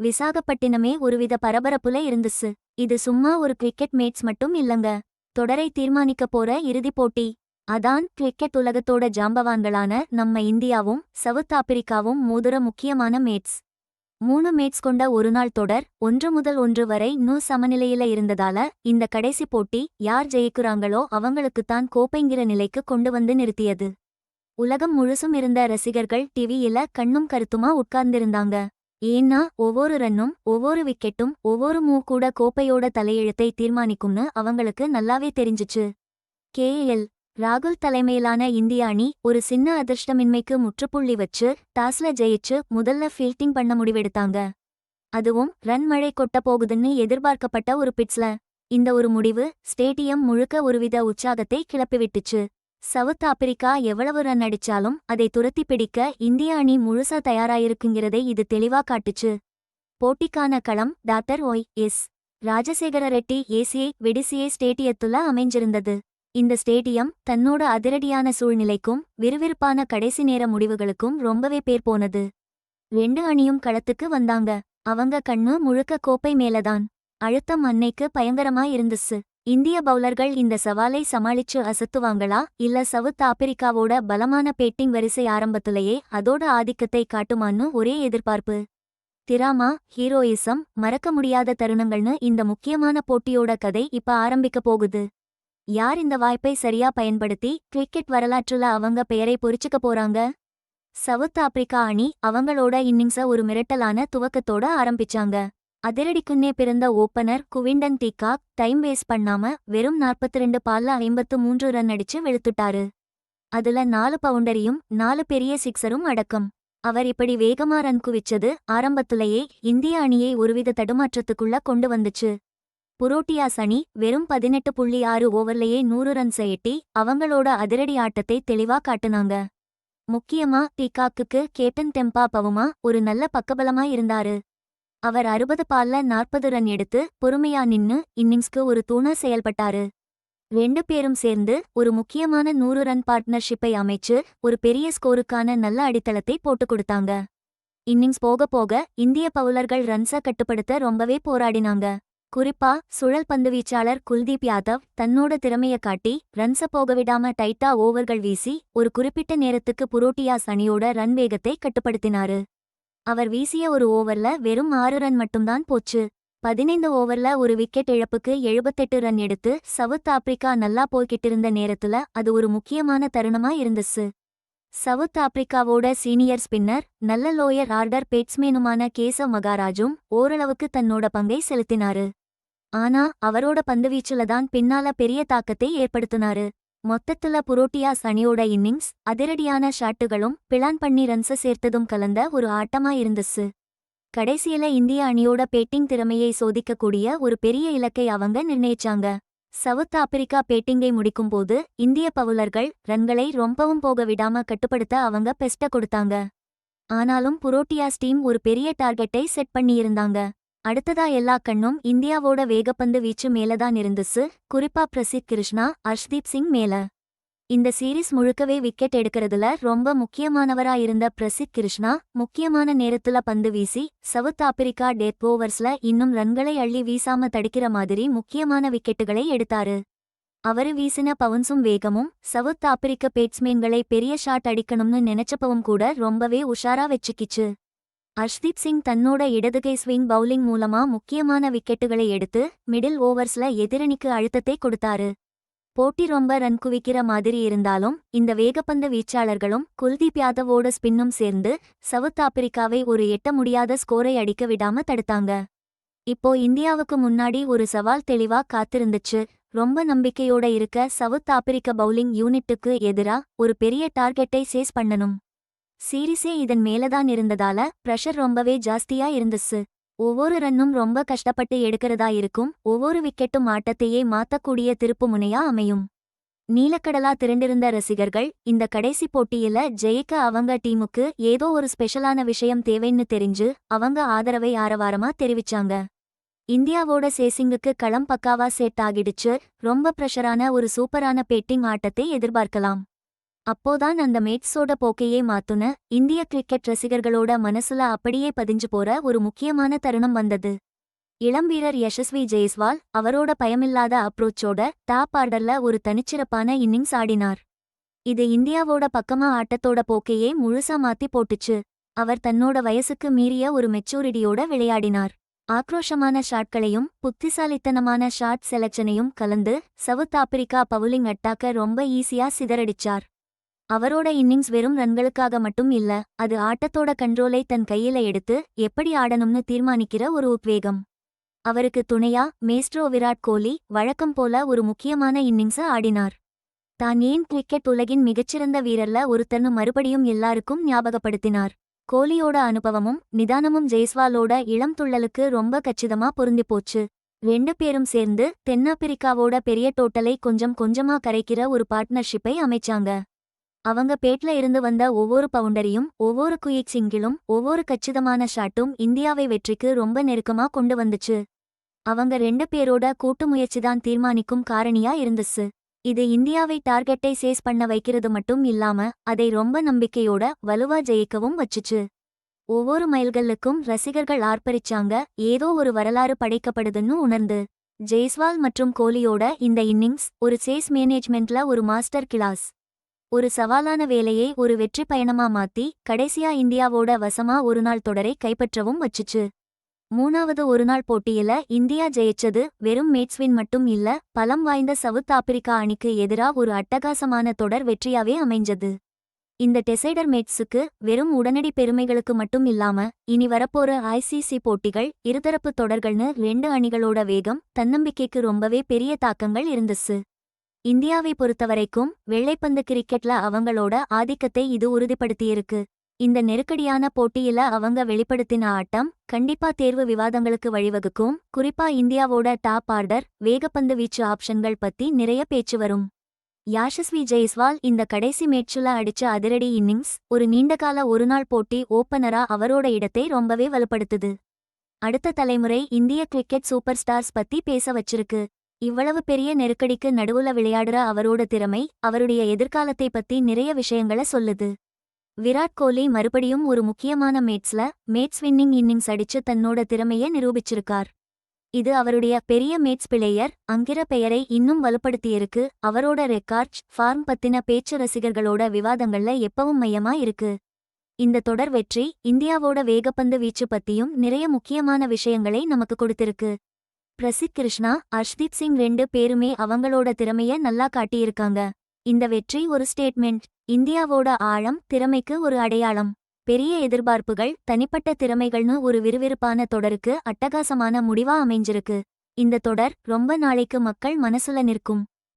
விசாகப்பட்டினமே ஒருவித பரபரப்புல இருந்துச்சு இது சும்மா ஒரு கிரிக்கெட் மேட்ச் மட்டும் இல்லங்க. தொடரை தீர்மானிக்க போற இறுதிப் போட்டி. அதான் கிரிக்கெட் உலகத்தோட ஜாம்பவான்களான நம்ம இந்தியாவும் சவுத் ஆப்பிரிக்காவும் மோதுற முக்கியமான மேட்ஸ் மூணு மேட்ச் கொண்ட ஒருநாள் தொடர் ஒன்று முதல் ஒன்று வரை நூ சமநிலையில இருந்ததால இந்த கடைசி போட்டி யார் ஜெயிக்கிறாங்களோ அவங்களுக்குத்தான் கோப்பைங்கிற நிலைக்கு கொண்டு வந்து நிறுத்தியது. உலகம் முழுசும் இருந்த ரசிகர்கள் டிவியில கண்ணும் கருத்துமா உட்கார்ந்திருந்தாங்க. ஏன்னா ஒவ்வொரு ரன்னும் ஒவ்வொரு விக்கெட்டும் ஒவ்வொரு மூவ் கூட கோப்பையோட தலையெழுத்தை தீர்மானிக்கும்னு அவங்களுக்கு நல்லாவே தெரிஞ்சுச்சு. கேஎல் ராகுல் தலைமையிலான இந்திய அணி ஒரு சின்ன அதிர்ஷ்டமின்மைக்கு முற்றுப்புள்ளி வச்சு டாஸ்ல ஜெயிச்சு முதல்ல ஃபீல்டிங் பண்ண முடிவெடுத்தாங்க. அதுவும் ரன் மழை கொட்ட போகுதுன்னு எதிர்பார்க்கப்பட்ட ஒரு பிட்ஸ்ல. இந்த ஒரு முடிவு ஸ்டேடியம் முழுக்க ஒருவித உற்சாகத்தை கிளப்பிவிட்டுச்சு. சவுத் ஆப்பிரிக்கா எவ்வளவு ரன் அடிச்சாலும் அதை துரத்தி பிடிக்க இந்திய அணி முழுசா தயாராயிருக்குங்கிறதை இது தெளிவா காட்டுச்சு. போட்டிக்கான களம் doctor Y. S. Rajasekhara Reddy ACI VDCA ஸ்டேடியத்துல அமைஞ்சிருந்தது. இந்த ஸ்டேடியம் தன்னோட அதிரடியான சூழ்நிலைக்கும் விறுவிறுப்பான கடைசி நேர முடிவுகளுக்கும் ரொம்பவே பேர் போனது. ரெண்டு அணியும் களத்துக்கு வந்தாங்க. அவங்க கண்ணு முழுக்க கோப்பை மேலதான். அழுத்தம் அன்னைக்கு பயங்கரமா இருந்துச்சு. இந்திய பவுலர்கள் இந்த சவாலை சமாளிச்சு அசத்துவாங்களா? இல்ல சவுத் ஆப்பிரிக்காவோட பலமான பேட்டிங் வரிசை ஆரம்பத்திலேயே அதோட ஆதிக்கத்தை காட்டுமான்னு ஒரே எதிர்பார்ப்பு? திராமா ஹீரோயிசம் மறக்க முடியாத தருணங்கள்னு இந்த முக்கியமான போட்டியோட கதை இப்ப ஆரம்பிக்க போகுது. யார் இந்த வாய்ப்பை சரியா பயன்படுத்தி கிரிக்கெட் வரலாற்றுல அவங்க பெயரை பொறிச்சுக்க போறாங்க? சவுத் ஆப்பிரிக்கா அணி அவங்களோட இன்னிங்ஸ ஒரு மிரட்டலான துவக்கத்தோட ஆரம்பிச்சாங்க. அதிரடிக்குன்னே பிறந்த opener Quinton de Kock time waste பண்ணாம வெறும் 42 ரெண்டு பால்ல ஐம்பத்து மூன்று ரன் அடிச்சு வெளுத்துட்டாரு. அதுல நாலு பவுண்டரியும் நாலு பெரிய சிக்ஸரும் அடக்கம். அவர் இப்படி வேகமா ரன் குவிச்சது ஆரம்பத்திலேயே இந்திய அணியை ஒருவித தடுமாற்றத்துக்குள்ள கொண்டு வந்துச்சு. புரோட்டியாஸ் அணி வெறும் பதினெட்டு புள்ளி ஆறு ஓவர்லயே நூறு ரன்ஸ் எட்டி அவங்களோட அதிரடி ஆட்டத்தை தெளிவா காட்டுனாங்க. முக்கியமா டீகாக்குக்கு கேப்டன் டெம்பா பவுமா ஒரு நல்ல பக்கபலமா இருந்தாரு. அவர் அறுபது பால்ல நாற்பது ரன் எடுத்து பொறுமையா நின்னு இன்னிங்ஸ்க்கு ஒரு தூணா செயல்பட்டாரு. ரெண்டு பேரும் சேர்ந்து ஒரு முக்கியமான நூறு ரன் பார்ட்னர்ஷிப்பை அமைச்சு ஒரு பெரிய ஸ்கோருக்கான நல்ல அடித்தளத்தை போட்டுக் கொடுத்தாங்க. இன்னிங்ஸ் போக போக இந்திய பவுலர்கள் ரன்ஸ கட்டுப்படுத்த ரொம்பவே போராடினாங்க. குறிப்பா சுழல் பந்துவீச்சாளர் குல்தீப் யாதவ் தன்னோட திறமைய காட்டி ரன்ஸ போக விடாம டைட்டா ஓவர்கள் வீசி ஒரு குறிப்பிட்ட நேரத்துக்கு புரோட்டியாஸ் அணியோட ரன் வேகத்தை கட்டுப்படுத்தினாரு. அவர் வீசிய ஒரு ஓவர்ல வெறும் ஆறு ரன் மட்டும்தான் போச்சு. பதினைந்து ஓவர்ல ஒரு விக்கெட் இழப்புக்கு எழுபத்தெட்டு ரன் எடுத்து சவுத் ஆப்பிரிக்கா நல்லா போய்கிட்டிருந்த நேரத்துல அது ஒரு முக்கியமான தருணமா இருந்துச்சு. சவுத் ஆப்பிரிக்காவோட சீனியர் ஸ்பின்னர் நல்ல லோயர் ஆர்டர் பேட்ஸ்மேனுமான கேசவ் மகாராஜும் ஓரளவுக்கு தன்னோட பங்கை செலுத்தினாரு. ஆனா அவரோட பந்துவீச்சுல தான் பின்னால பெரிய தாக்கத்தை ஏற்படுத்தினாரு. மொத்தத்துல புரோட்டியாஸ் அணியோட இன்னிங்ஸ் அதிரடியான ஷாட்டுகளும் பிளான் பண்ணி ரன்ஸ சேர்த்ததும் கலந்த ஒரு ஆட்டமா இருந்துச்சு. கடைசியில இந்திய அணியோட பேட்டிங் திறமையை சோதிக்கக்கூடிய ஒரு பெரிய இலக்கை அவங்க நிர்ணயிச்சாங்க. சவுத் ஆப்பிரிக்கா பேட்டிங்கை முடிக்கும்போது இந்திய பவுலர்கள் ரன்களை ரொம்பவும் போக விடாம கட்டுப்படுத்த அவங்க பெஸ்ட கொடுத்தாங்க. ஆனாலும் புரோட்டியாஸ் டீம் ஒரு பெரிய டார்கெட்டை செட் பண்ணியிருந்தாங்க. அடுத்ததா எல்லா கண்ணும் இந்தியாவோட வேகப்பந்து வீச்சு மேலதான் இருந்துச்சு குறிப்பா பிரசித் கிருஷ்ணா அர்ஷ்தீப் சிங் மேல. இந்த சீரிஸ் முழுக்கவே விக்கெட் எடுக்கிறதுல ரொம்ப முக்கியமானவரா இருந்த பிரசித் கிருஷ்ணா முக்கியமான நேரத்துல பந்து வீசி சவுத் ஆப்பிரிக்கா டெத் ஓவர்ஸ்ல இன்னும் ரன்களை அள்ளி வீசாம தடுக்கிற மாதிரி முக்கியமான விக்கெட்டுகளை எடுத்தாரு. அவரு வீசின பவுன்ஸும் வேகமும் சவுத் ஆப்பிரிக்க பேட்ஸ்மேன்களை பெரிய ஷாட் அடிக்கணும்னு நினைச்சப்பவும் கூட ரொம்பவே உஷாரா வச்சுக்கிச்சு. அர்ஷ்தீப் சிங் தன்னோட இடதுகை ஸ்விங் பவுலிங் மூலமா முக்கியமான விக்கெட்டுகளை எடுத்து மிடில் ஓவர்ஸ்ல எதிரணிக்கு அழுத்தத்தை கொடுத்தாரு. போட்டி ரொம்ப ரன் குவிக்கிற மாதிரி இருந்தாலும் இந்த வேகப்பந்து வீச்சாளர்களும் குல்தீப் யாதவோட ஸ்பின்னும் சேர்ந்து சவுத் ஆப்பிரிக்காவை ஒரு எட்ட முடியாத ஸ்கோரை அடிக்க விடாம தடுத்தாங்க. இப்போ இந்தியாவுக்கு முன்னாடி ஒரு சவால் தெளிவா காத்திருந்துச்சு. ரொம்ப நம்பிக்கையோட இருக்க சவுத் ஆப்பிரிக்க பவுலிங் யூனிட்டுக்கு எதிரா ஒரு பெரிய டார்கெட்டை சேஸ் பண்ணணும். சீரிஸே இதன் மேலதான் இருந்ததால பிரஷர் ரொம்பவே ஜாஸ்தியா இருந்துச்சு. ஒவ்வொரு ரன்னும் ரொம்ப கஷ்டப்பட்டு எடுக்கிறதா இருக்கும் ஒவ்வொரு விக்கெட்டும் ஆட்டத்தையே மாத்தக்கூடிய திருப்புமுனையா அமையும். நீலக்கடலா திரண்டிருந்த ரசிகர்கள் இந்த கடைசி போட்டியில ஜெயிக்க அவங்க டீமுக்கு ஏதோ ஒரு ஸ்பெஷலான விஷயம் தேவைன்னு தெரிஞ்சு அவங்க ஆதரவை ஆரவாரமா தெரிவிச்சாங்க. இந்தியாவோட சேசிங்குக்கு களம் பக்காவா செட் ஆகிடுச்சு ரொம்ப பிரஷரான ஒரு சூப்பரான பேட்டிங் ஆட்டத்தை எதிர்பார்க்கலாம். அப்போதான் அந்த மேட்ஸோட போக்கையே மாத்துன இந்திய கிரிக்கெட் ரசிகர்களோட மனசுல அப்படியே பதிஞ்சு போற ஒரு முக்கியமான தருணம் வந்தது. இளம் வீரர் யசஸ்வி ஜெய்ஸ்வால் அவரோட பயமில்லாத அப்ரோச்சோட டாப் ஆர்டர்ல ஒரு தனிச்சிறப்பான இன்னிங்ஸ் ஆடினார். இது இந்தியாவோட பக்கமா ஆட்டத்தோட போக்கையே முழுசா மாத்தி போட்டுச்சு. அவர் தன்னோட வயசுக்கு மீறிய ஒரு மெச்சூரிட்டியோட விளையாடினார். ஆக்ரோஷமான ஷாட்களையும் புத்திசாலித்தனமான ஷாட் செலக்ஷனையும் கலந்து சவுத் ஆப்பிரிக்கா பவுலிங் அட்டாக்க ரொம்ப ஈஸியா சிதறடிச்சார். அவரோட இன்னிங்ஸ் வெறும் ரன்களுக்காக மட்டும் இல்ல அது ஆட்டத்தோட கண்ட்ரோலை தன் கையில எடுத்து எப்படி ஆடணும்னு தீர்மானிக்கிற ஒரு உத்வேகம். அவருக்கு துணையா மேஸ்ட்ரோ விராட் கோலி வழக்கம் போல ஒரு முக்கியமான இன்னிங்ஸ ஆடினார். தான் ஏன் கிரிக்கெட் உலகின் மிகச்சிறந்த வீரர்ல ஒருத்தன்னு மறுபடியும் எல்லாருக்கும் ஞாபகப்படுத்தினார். கோலியோட அனுபவமும் நிதானமும் ஜெய்ஸ்வாலோட இளம் துள்ளலுக்கு ரொம்ப கச்சிதமா பொருந்தி போச்சு. ரெண்டு பேரும் சேர்ந்து தென்னாப்பிரிக்காவோட பெரிய டோட்டலை கொஞ்சம் கொஞ்சமா கரைக்கிற ஒரு பார்ட்னர்ஷிப்பை அமைச்சாங்க. அவங்க பேட்ல இருந்து வந்த ஒவ்வொரு பவுண்டரியும் ஒவ்வொரு குயிக் சிங்கிலும் ஒவ்வொரு கச்சிதமான ஷாட்டும் இந்தியாவை வெற்றிக்கு ரொம்ப நெருக்கமா கொண்டு வந்துச்சு. அவங்க ரெண்டு பேரோட கூட்டு முயற்சிதான் தீர்மானிக்கும் காரணியா இருந்துச்சு. இது இந்தியாவை டார்கெட்டை சேஸ் பண்ண வைக்கிறது மட்டும் இல்லாம அதை ரொம்ப நம்பிக்கையோட வலுவா ஜெயிக்கவும் வச்சுச்சு. ஒவ்வொரு மைல்களுக்கும் ரசிகர்கள் ஆர்ப்பரிச்சாங்க ஏதோ ஒரு வரலாறு படைக்கப்படுதுன்னு உணர்ந்து. ஜெய்ஸ்வால் மற்றும் கோலியோட இந்த இன்னிங்ஸ் ஒரு சேஸ் மேனேஜ்மெண்ட்ல ஒரு மாஸ்டர் கிளாஸ். ஒரு சவாலான வேலையை ஒரு வெற்றி பயணமா மாத்தி கடைசியா இந்தியாவோட வசமா ஒரு நாள் தொடரை கைப்பற்றவும் வச்சுச்சு. மூணாவது ஒருநாள் போட்டியில இந்தியா ஜெயிச்சது வெறும் மேட்ஸ்வின் மட்டும் இல்ல பலம் வாய்ந்த சவுத் ஆப்பிரிக்கா அணிக்கு எதிரா ஒரு அட்டகாசமான தொடர் வெற்றியாவே அமைஞ்சது. இந்த டெசைடர் மேட்ஸுக்கு வெறும் உடனடி பெருமைகளுக்கு மட்டும் இல்லாம இனி வரப்போற ஐசிசி போட்டிகள் இருதரப்பு தொடர்கள்னு ரெண்டு அணிகளோட வேகம் தன்னம்பிக்கைக்கு ரொம்பவே பெரிய தாக்கங்கள் இருந்துச்சு. இந்தியாவை பொறுத்தவரைக்கும் வெள்ளைப்பந்து கிரிக்கெட்ல அவங்களோட ஆதிக்கத்தை இது உறுதிப்படுத்தியிருக்கு. இந்த நெருக்கடியான போட்டியில அவங்க வெளிப்படுத்தின ஆட்டம் கண்டிப்பா தேர்வு விவாதங்களுக்கு வழிவகுக்கும். குறிப்பா இந்தியாவோட டாப் ஆர்டர் வேகப்பந்து வீச்சு ஆப்ஷன்கள் பத்தி நிறைய பேச்சு வரும். யாஷஸ்வி ஜெய்ஸ்வால் இந்த கடைசி மேட்சுல அடிச்ச அதிரடி இன்னிங்ஸ் ஒரு நீண்டகால ஒருநாள் போட்டி ஓப்பனரா அவரோட இடத்தை ரொம்பவே வலுப்படுத்துது. அடுத்த தலைமுறை இந்திய கிரிக்கெட் சூப்பர் ஸ்டார்ஸ் பத்தி பேச வச்சிருக்கு. இவ்வளவு பெரிய நெருக்கடிக்கு நடுவுல விளையாடுற அவரோட திறமை அவருடைய எதிர்காலத்தை பத்தி நிறைய விஷயங்கள சொல்லுது. விராட் கோலி மறுபடியும் ஒரு முக்கியமான மேட்ஸ்ல மேட்ஸ் வின்னிங் இன்னிங்ஸ் அடிச்சு தன்னோட திறமைய நிரூபிச்சிருக்கார். இது அவருடைய பெரிய மேட்ஸ் பிளேயர் அங்கிற பெயரை இன்னும் வலுப்படுத்தியிருக்கு அவரோட ரெக்கார்ட்ஸ் ஃபார்ம் பத்தின பேச்சு ரசிகர்களோட விவாதங்கள்ல எப்பவும் மையமா இருக்கு. இந்த தொடர் வெற்றி இந்தியாவோட வேகப்பந்து வீச்சு பத்தியும் நிறைய முக்கியமான விஷயங்களை நமக்கு கொடுத்திருக்கு. பிரசித் கிருஷ்ணா அர்ஷ்தீப் சிங் ரெண்டு பேருமே அவங்களோட திறமைய நல்லா காட்டியிருக்காங்க. இந்த வெற்றி ஒரு ஸ்டேட்மெண்ட் இந்தியாவோட ஆழம் திறமைக்கு ஒரு அடையாளம். பெரிய எதிர்பார்ப்புகள் தனிப்பட்ட திறமைகள்னு ஒரு விறுவிறுப்பான தொடருக்கு அட்டகாசமான முடிவா அமைஞ்சிருக்கு. இந்த தொடர் ரொம்ப நாளைக்கு மக்கள் மனசுல நிற்கும்.